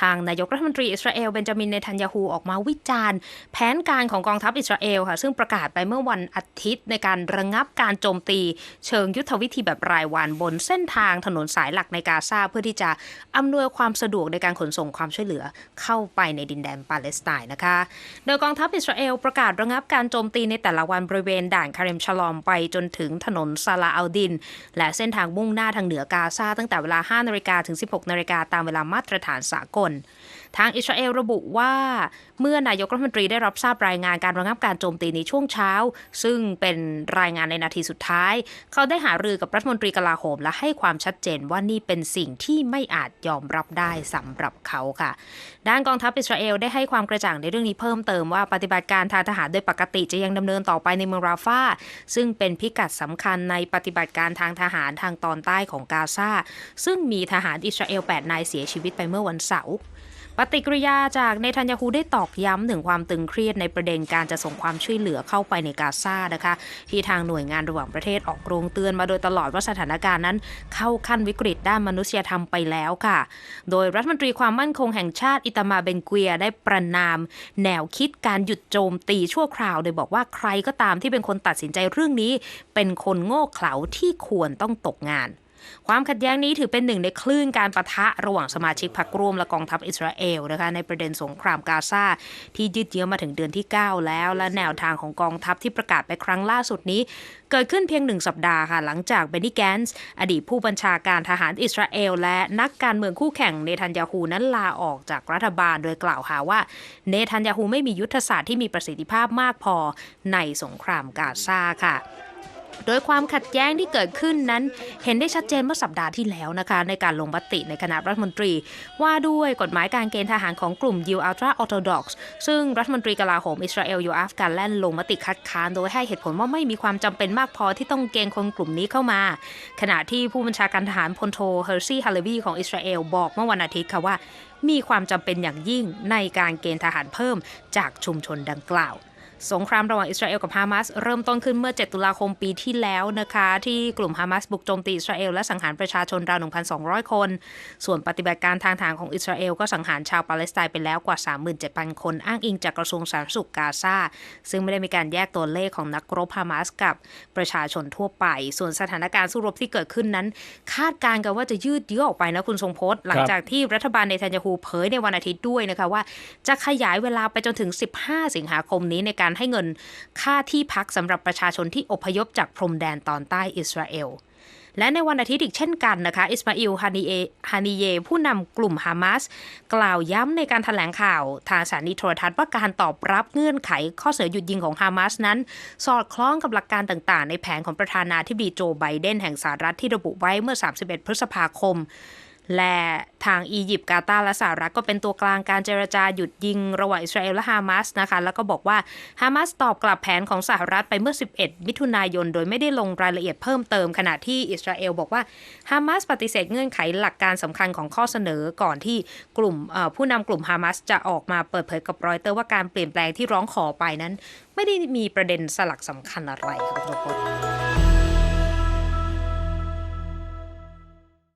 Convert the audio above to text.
ทางนายกรัฐมนตรีอิสราเอลเบนจามินเนทันยาฮูออกมาวิจารณ์ แผนการของกองทัพอิสราเอลค่ะซึ่งประกาศไปเมื่อวันอาทิตย์ในการระงับการโจมตี เชิงยุทธวิธีแบบรายวันบนเส้นทางถนนสายหลักในกาซาเพื่อที่จะอำนวยความสะดวกในการขนส่งความช่วยเหลือเข้าไปในดินแดนปาเลสไตน์นะคะ โดยกองทัพอิสราเอลประกาศระงับการโจมตีในแต่ละวันบริเวณด่านคาริมชลอมไปจนถึงถนนซาลาอัลดิน และเส้นทางมุ่งหน้าทางเหนือกาซาตั้งแต่เวลา 5นาฬิกาถึง 16นาฬิกาตามเวลามาตรฐานสากลทางอิสราเอลระบุว่า เมื่อนายกรัฐมนตรีได้รับทราบรายงานการระงับการโจมตีในช่วงเช้า ซึ่งเป็นรายงานในนาทีสุดท้าย เขาได้หารือกับรัฐมนตรีกลาโหมและให้ความชัดเจนว่านี่เป็นสิ่งที่ไม่อาจยอมรับได้สำหรับเขาค่ะ ด้านกองทัพอิสราเอลได้ให้ความกระจ่างในเรื่องนี้เพิ่มเติมว่าปฏิบัติการทางทหารโดยปกติจะยังดำเนินต่อไปในเมืองราฟาซึ่งเป็นพิกัดสำคัญในปฏิบัติการทางทหารทางตอนใต้ของกาซาซึ่งมีทหารอิสราเอล8นายเสียชีวิตไปเมื่อวันเสาร์ ปฏิกิริยาจากเนทันยาฮูได้ตอกย้ำถึงความตึงเครียดในประเด็นการจะส่งความช่วยเหลือเข้าไปในกาซานะคะ ที่ทางหน่วยงานระหว่างประเทศออกโรงเตือนมาโดยตลอดว่าสถานการณ์นั้น เข้าขั้นวิกฤตด้านมนุษยธรรมไปแล้วค่ะ โดยรัฐมนตรีความมั่นคงแห่งชาติอิตามาเบนเกียได้ประนาม แนวคิดการหยุดโจมตีชั่วคราว โดยบอกว่าใครก็ตามที่เป็นคนตัดสินใจเรื่องนี้ เป็นคนโง่เขลาที่ควรต้องตกงาน ความขัดแย้งนี้ถือเป็นหนึ่งในคลื่นการประทะระหว่างสมาชิกพรรคร่วมและกองทัพอิสราเอลนะคะในประเด็นสงครามกาซาที่ยืดเยื้อมาถึงเดือนที่ 9 แล้ว และแนวทางของกองทัพที่ประกาศไปครั้งล่าสุดนี้ เกิดขึ้นเพียงหนึ่งสัปดาห์ค่ะหลังจากเบนนี่แกนส์อดีตผู้บัญชาการทหารอิสราเอลและนักการเมืองคู่แข่งเนทันยาฮูนั้นลาออกจากรัฐบาลโดยกล่าวหาว่าเนทันยาฮูไม่มียุทธศาสตร์ที่มีประสิทธิภาพมากพอในสงครามกาซาค่ะ โดยความขัดแย้งที่เกิดขึ้นนั้น เห็นได้ชัดเจนเมื่อสัปดาห์ที่แล้วนะคะ ในการลงมติในคณะรัฐมนตรี ว่าด้วยกฎหมายการเกณฑ์ทหารของกลุ่มยิวอัลตราออร์โธดอกซ์ซึ่งรัฐมนตรีกลาโหมอิสราเอลโยอาฟการแลนด์ลงมติคัดค้านโดยให้เหตุผลว่าไม่มีความจำเป็นมากพอที่ต้องเกณฑ์คนกลุ่มนี้เข้ามา ขณะที่ผู้บัญชาการทหารพลโทเฮอร์ซี่ฮาเลวีของอิสราเอลบอกเมื่อวันอาทิตย์ค่ะว่ามีความจำเป็นอย่างยิ่งในการเกณฑ์ทหารเพิ่มจากชุมชนดังกล่าว สงครามระหว่างอิสราเอลกับฮามาสเริ่มต้นขึ้นเมื่อ 7 ตุลาคมปีที่แล้วนะคะ ที่กลุ่มฮามาสบุกโจมตีอิสราเอลและสังหารประชาชนราว 1,200 คน ส่วนปฏิบัติการทางทหารของอิสราเอลก็สังหารชาวปาเลสไตน์ไปแล้วกว่า 37,000 คนอ้างอิงจากกระทรวงสาธารณสุขกาซาซึ่งไม่ได้มีการแยกตัวเลขของนักรบฮามาสกับประชาชนทั่วไป ส่วนสถานการณ์สู้รบที่เกิดขึ้นนั้น คาดการณ์กันว่าจะยืดเยื้อออกไปนะคุณทรงพจน์หลังจากที่รัฐบาลเนทันยาฮูเผยในวันอาทิตย์ด้วยนะคะว่าจะขยายเวลาไปจนถึง 15 สิงหาคมนี้ในการให้เงินค่าที่พักสำหรับประชาชนที่อพยพจากพรมแดนตอนใต้อิสราเอลและในวันอาทิตย์อีกเช่นกันนะคะ อิสมาอิลฮานิเอฮานิเย ผู้นำกลุ่มฮามาสกล่าวย้ำในการถแถลงข่าวทางสถานีโทรทัศน์ว่าการตอบรับเงื่อนไขข้อเสนอหยุดยิงของฮามาสนั้น สอดคล้องกับหลักการต่างๆ ในแผนของประธานาธิบดีโจไบเดนแห่งสหรัฐที่ระบุไว้เมื่อ 31 พฤษภาคม และทางอียิปต์กาตาร์และสหรัฐก็เป็นตัวกลางการเจรจาหยุดยิงระหว่างอิสราเอลและฮามาสนะคะ แล้วก็บอกว่าฮามาสตอบกลับแผนของสหรัฐไปเมื่อ 11 มิถุนายน โดยไม่ได้ลงรายละเอียดเพิ่มเติมขณะที่อิสราเอลบอกว่าฮามาสปฏิเสธเงื่อนไขหลักการสำคัญของข้อเสนอก่อนที่กลุ่มผู้นำกลุ่มฮามาสจะออกมาเปิดเผยกับรอยเตอร์ว่าการเปลี่ยนแปลงที่ร้องขอไปนั้น ไม่ได้มีประเด็นสลักสำคัญอะไรค่ะคุณผู้ชม